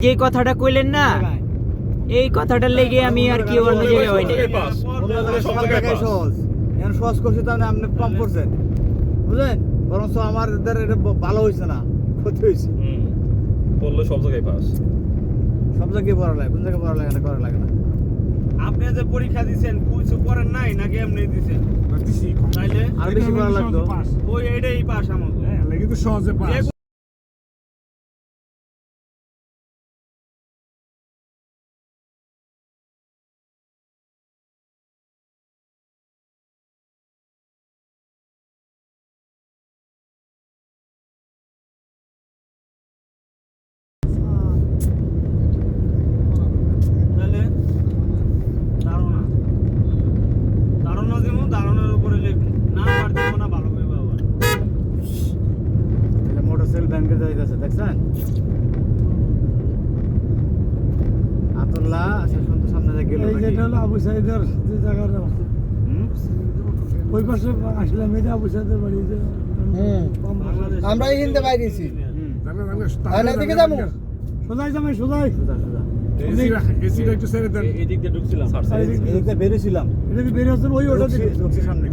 যে কথাটা কইলেন না এই কথাটার লেগে আমি আর কি অন্য জায়গায় হয়নি। সব জায়গায় সহজ। এখন সহজ করছে তাহলে আপনি কম করছেন। বুঝলেন? বরঞ্চ আমাদের এটা ভালো হয়েছে না ক্ষতি হয়েছে বললে সব জায়গায় পাস। সব জায়গায় পড়া লাগে কোন জায়গায় পড়া লাগে না করা লাগে না। আপনি যে পরীক্ষা দিছেন কিছু করেন নাই নাকি এমনি দিছেন? তাইলে? আর বেশি পড়া লাগতো। ওই এটাই পাস আমাকে কিন্তু সহজে পাস যে তাহলে ধারণা ধারণা দিব ধারণার উপরে লিখব না পার দিব না ভালো করে বাবা মোটর সেল ব্যাংকে যাইতেছে দেখছেন আতুল্লাহ আচ্ছা সন্তোষ সামনে যা গেল হলো আবু সাইদের যে জায়গাটা ওই পাশে আসলাম এটা আবু সাইদের বাড়ি যে বাংলাদেশ আমরা এই হিন্দে বাইরেছি এদিকে যাব। সোজাই জামাই সোজাই। দিক বেরিয়েছিলাম। ওই ওটা দিকে সামনে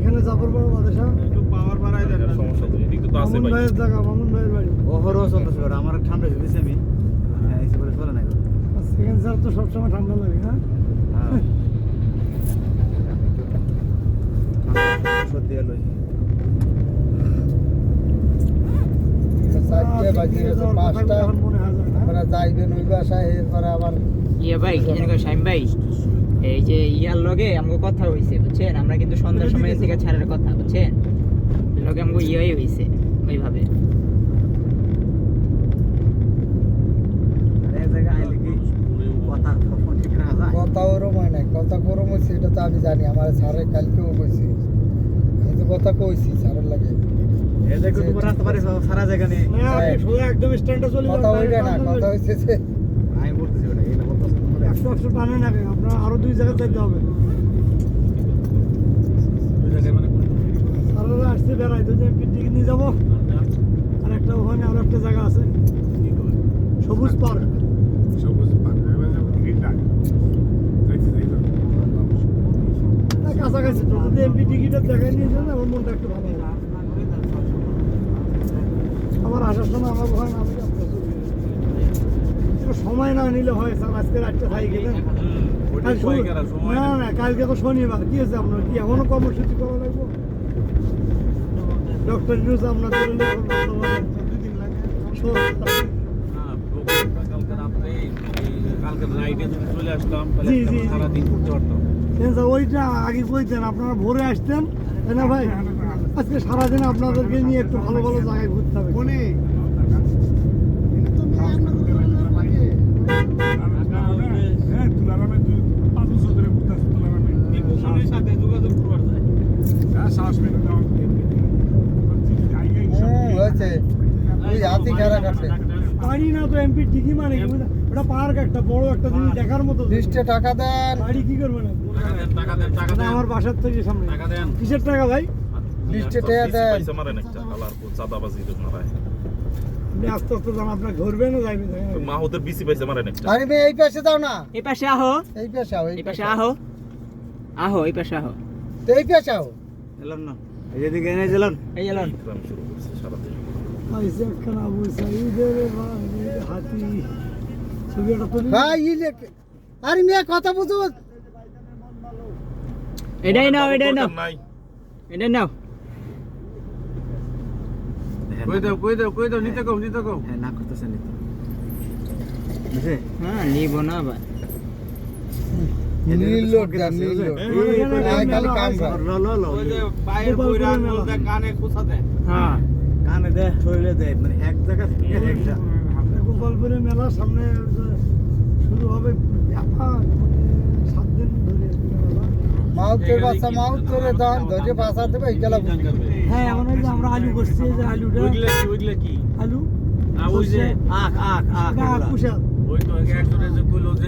এখানে জাফর বড় মাদেশা একটু পাওয়ার বাড়াই দেন না। সমস্যা তো এদিক তো আছে মামুন ভাইয়ের জায়গা মামুন ভাইয়ের বাড়ি। ওহরও চলতেছে আমার ঠান্ডা দিতেছি আমি। হ্যাঁ বলে চলে না স্যার তো সবসময় ঠান্ডা লাগে হ্যাঁ? এলো এই যে ইয়ার লগে আমাকে কথা হইছে বুঝছেন আমরা কিন্তু সন্ধ্যার সময় থেকে ছাড়ার কথা বুঝছেন লগে আমাকে ইয়ে হইছে ওইভাবে আর এই জায়গায় আইলে কি কথা সবসময় ঠিক রাখা যায় কথা ওরম হয় নাই কথা গরম হয়েছে এটা তো আমি জানি আমার স্যারে কালকেও কইছি। আমি তো কথা কইছি স্যারের লাগে। জায়গা চলে কথা ওইটা না কথা হয়েছে যে আপনার আরও দুই জায়গায় যেতে হবে। মানে সারারা আসতে বেড়াই দুজন পিকনিক নিয়ে যাব। আর একটা ওখানে আরও একটা জায়গা আছে। সবুজ পার্ক। কাছাকাছি তো যদি এমপি যান আমার মনটা একটু ভালো আমার আসার সময় আমার ওখানে আমি সময় না নিলে হয় স্যার আজকে রাতটা থাই গেলেন না না কালকে তো শনিবার। কি আছে আপনার? কি এখনও কর্মসূচি করা লাগবে? ডক্টর নিউজ আপনার লাগে। কালকে চলে জি। সারাদিন ঘুরতে পারতাম। ওইটা আগে কইতেন আপনারা ভোরে আসতেন? তাই না ভাই আজকে সারাদিন আপনাদেরকে নিয়ে একটু ভালো ভালো জায়গায় ঘুরতে হবে। হ্যাঁ যায়। হ্যাঁ না তো এমপি ঠিকই মানে কি? ওটা পার্ক একটা বড় একটা জিনিস দেখার মতো। লিস্টে টাকা দেন। বাড়ি কি করবেন? টাকা দেন টাকা দেন আমার বাসার থেকে সামনে। টাকা দেন। কিসের টাকা ভাই? লিস্টে টাকা দেন। পয়সা মারেন একটা আলার চাঁদাবাজি তো মারায়। আপনি আস্তে আস্তে যান আপনার ঘুরবেন না যাইবেন মা ওদের বিসি পয়সা মারেন একটা। আরে মেয়ে এই পাশে দাও না। এই পাশে আহো। এই পাশে আও এই পাশে আহো। আহো এই পাশে আহো। তো এই পাশে আও। এলাম না। এই যেদিকে এনে দিলাম এই এলান গ্রাম শুরু করছে সারাদিন। আইসে একখানা আবু সাইদের বাড়ির হাতি। ছবি একটা তুলি ভাই ই আরে মেয়ে কথা বুঝো। এটাই নাও এটাই নাও। এটাই নাও। কই দাও কই দাও কই দাও নিতে কও নিতে কও। হ্যাঁ না করতেছে নিতে। বুঝে? হ্যাঁ নিব না কানে দেয়। হ্যাঁ। কানে দে শরীরে দে মানে এক জায়গা থেকে একটা গোপালপুরে মেলা সামনে শুরু হবে মানে সাত দিন ধরে মাউথের বাচ্চা মাউথ করে দান ধরে বাসা দেবে হ্যাঁ এমন যে আমরা আলু করছি যে আলুটা। ওইগুলা কি ওইগুলা কি? আলু না ওই যে আখ আখ আখ। কুশাল ওই তো একজনের যে কইলো যে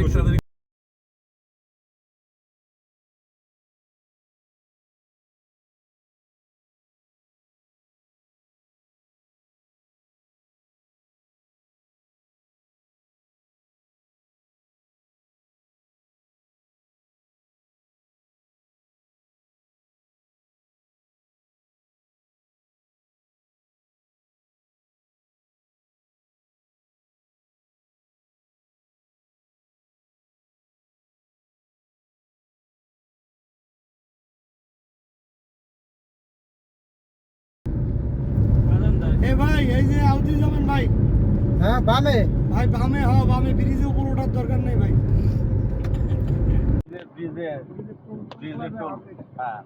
ভাই এই যে আউদি যাবেন ভাই হ্যাঁ বামে ভাই বামে হ বামে ব্রিজের উপর ওঠার দরকার নেই ভাই ব্রিজে ব্রিজে টোল হ্যাঁ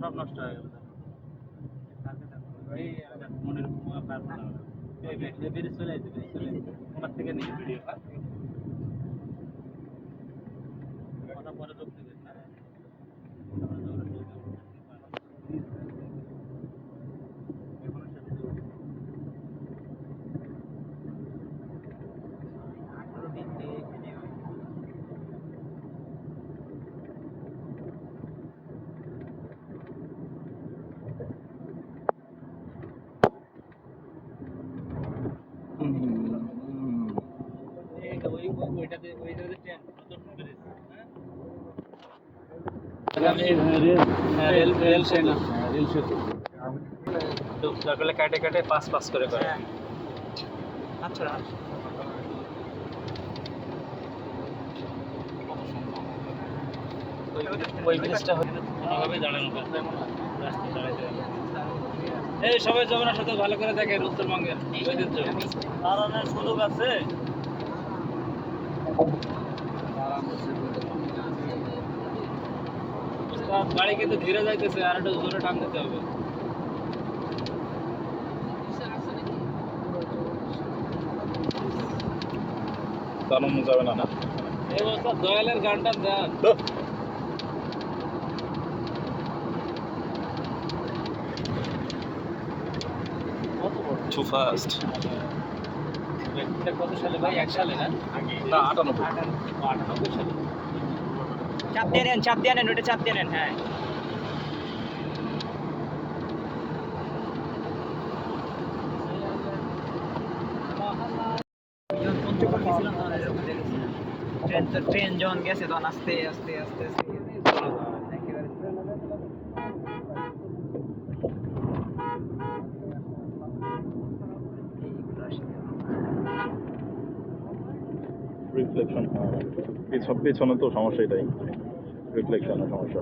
সব নষ্ট হয়ে গেল এই মনের বেরিয়ে চলে ওনার থেকে নিয়ে ভিডিও ওই ওইটাতে ওইটাতে ট্রেন নতুন ব্রিজ হ্যাঁ রেল রেল সেতু রেল সেতু তো কাটে কাটে পাস পাস করে করে আচ্ছা ওই- ওই ব্রিজটা হয়তো কোনোভাবে দাঁড়ানো করতে রাস্তা দাঁড়াইতে এই সবাই সাথে ভালো করে দেখেন উত্তরবঙ্গের ঐতিহ্য দাঁড়ানোর সুযোগ আছে উস্তাদ, গাড়ি কিন্তু ধীরে যাইতেছে আর একটু জোরে টান দিতে হবে চালানো যাবে না না এই বস্তা দয়ালের গানটা দেন টু ফাস্ট এটা কত সালে ভাই? এক সালে না? না আটানব্বই। আটানব্বই সালে। চাপ দিয়ে নেন চাপ দিয়ে নেন ওটা চাপ দিয়ে নেন হ্যাঁ। ট্রেন যখন গেছে তখন আস্তে আস্তে আস্তে আস্তে। রিফ্লেকশন পেছনে তো সমস্যা এটাই রিফ্লেকশনের সমস্যা।